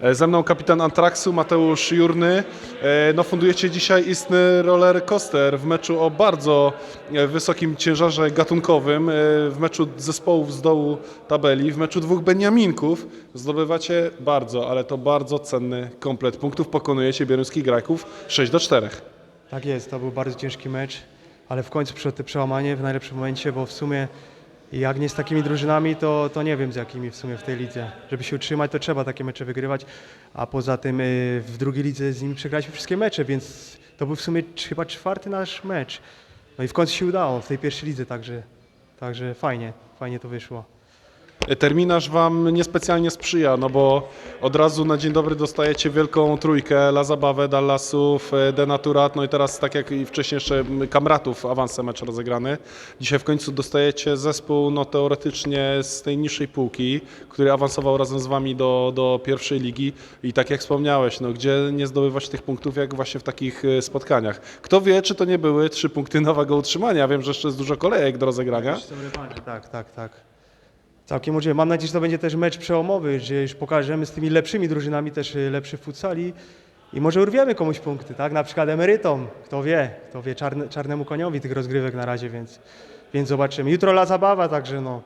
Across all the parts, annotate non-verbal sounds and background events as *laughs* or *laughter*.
E, Ze mną kapitan Antraksu Mateusz Jurny. E, No, fundujecie dzisiaj istny roller coaster w meczu o bardzo e, wysokim ciężarze gatunkowym, w meczu zespołów z dołu tabeli, w meczu dwóch Beniaminków. Zdobywacie bardzo, ale to bardzo cenny komplet punktów. Pokonujecie bieruńskich Grajków 6 do 4. Tak jest, to był bardzo ciężki mecz, ale w końcu przyszło to przełamanie w najlepszym momencie, bo w sumie jak nie z takimi drużynami, to, to nie wiem z jakimi w sumie w tej lidze. Żeby się utrzymać, to trzeba takie mecze wygrywać, a poza tym y, w drugiej lidze z nimi przegraliśmy wszystkie mecze, więc to był w sumie chyba czwarty nasz mecz. No i w końcu się udało w tej pierwszej lidze, także, także fajnie, fajnie to wyszło. Terminarz Wam niespecjalnie sprzyja, no bo od razu na dzień dobry dostajecie wielką trójkę La Zabawę, Dallasów, e, Denaturat, no i teraz tak jak i wcześniej jeszcze Kamratów, awansem mecz rozegrany. Dzisiaj w końcu dostajecie zespół no teoretycznie z tej niższej półki, który awansował razem z Wami do, do pierwszej ligi i tak jak wspomniałeś, no gdzie nie zdobywać tych punktów jak właśnie w takich e, spotkaniach. Kto wie, czy to nie były trzy punkty *laughs* nowego utrzymania, wiem, że jeszcze jest dużo kolejek do rozegrania. Tak, tak, tak. Całkiem możliwe. Mam nadzieję, że to będzie też mecz przełomowy, że już pokażemy z tymi lepszymi drużynami też y, lepszy futsal i, i może urwiemy komuś punkty, tak? Na przykład emerytom, kto wie, kto wie, czarne, czarnemu koniowi tych rozgrywek na razie, więc, więc zobaczymy. Jutro la zabawa, także no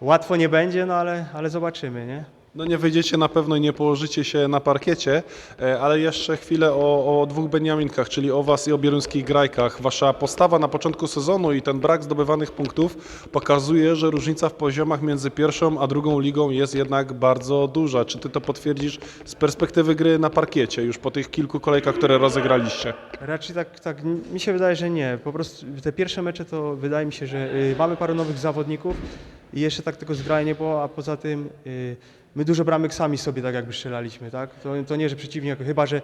łatwo nie będzie, no ale, ale zobaczymy, nie? No nie wyjdziecie na pewno i nie położycie się na parkiecie, e, ale jeszcze chwilę o, o dwóch Beniaminkach, czyli o Was i o bieruńskich grajkach. Wasza postawa na początku sezonu i ten brak zdobywanych punktów pokazuje, że różnica w poziomach między pierwszą a drugą ligą jest jednak bardzo duża. Czy Ty to potwierdzisz z perspektywy gry na parkiecie już po tych kilku kolejkach, które rozegraliście? Raczej tak, tak, mi się wydaje, że nie. Po prostu te pierwsze mecze to wydaje mi się, że y, mamy paru nowych zawodników i jeszcze tak tego zgrania nie było, a poza tym y, my dużo bramek sami sobie tak jakby strzelaliśmy, tak? To, to nie, że przeciwnik, chyba że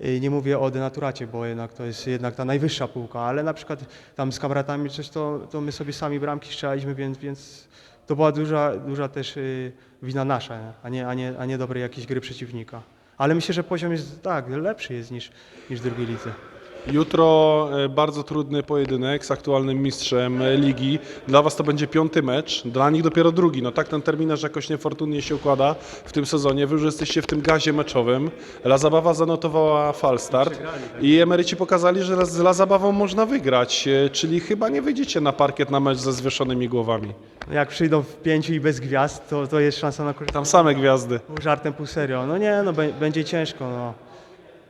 y, nie mówię o denaturacie, bo jednak to jest jednak ta najwyższa półka, ale na przykład tam z kamratami coś, to, to my sobie sami bramki strzelaliśmy, więc, więc to była duża, duża też y, wina nasza, a nie, a, nie, a nie dobrej jakiejś gry przeciwnika. Ale myślę, że poziom jest tak, lepszy jest niż, niż drugiej lidze. Jutro e, bardzo trudny pojedynek z aktualnym mistrzem ligi. Dla Was to będzie piąty mecz, dla nich dopiero drugi. No tak ten terminarz jakoś niefortunnie się układa w tym sezonie. Wy już jesteście w tym gazie meczowym. La Zabawa zanotowała falstart i emeryci pokazali, że z La Zabawą można wygrać, e, czyli chyba nie wyjdziecie na parkiet na mecz ze zwieszonymi głowami. No Jak przyjdą w pięciu i bez gwiazd, to, to jest szansa na. Tam same gwiazdy. Pół żartem, pół serio. No nie, no bę- będzie ciężko, no.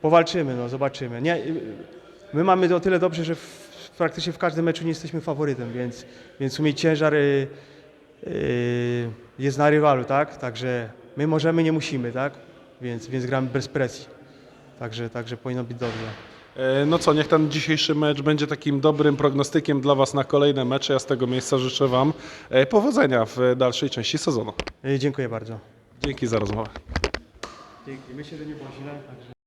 Powalczymy, no, zobaczymy. Nie, my mamy o tyle dobrze, że w, praktycznie w każdym meczu nie jesteśmy faworytem, więc, więc w sumie ciężar y, y, jest na rywalu, tak? Także my możemy, nie musimy, tak? Więc, więc gramy bez presji. Także, także powinno być dobrze. E, No co, niech ten dzisiejszy mecz będzie takim dobrym prognostykiem dla Was na kolejne mecze. Ja z tego miejsca życzę Wam e, powodzenia w dalszej części sezonu. Y, dziękuję bardzo. Dzięki za rozmowę. Dzięki. Myślę, że nie było źle, także...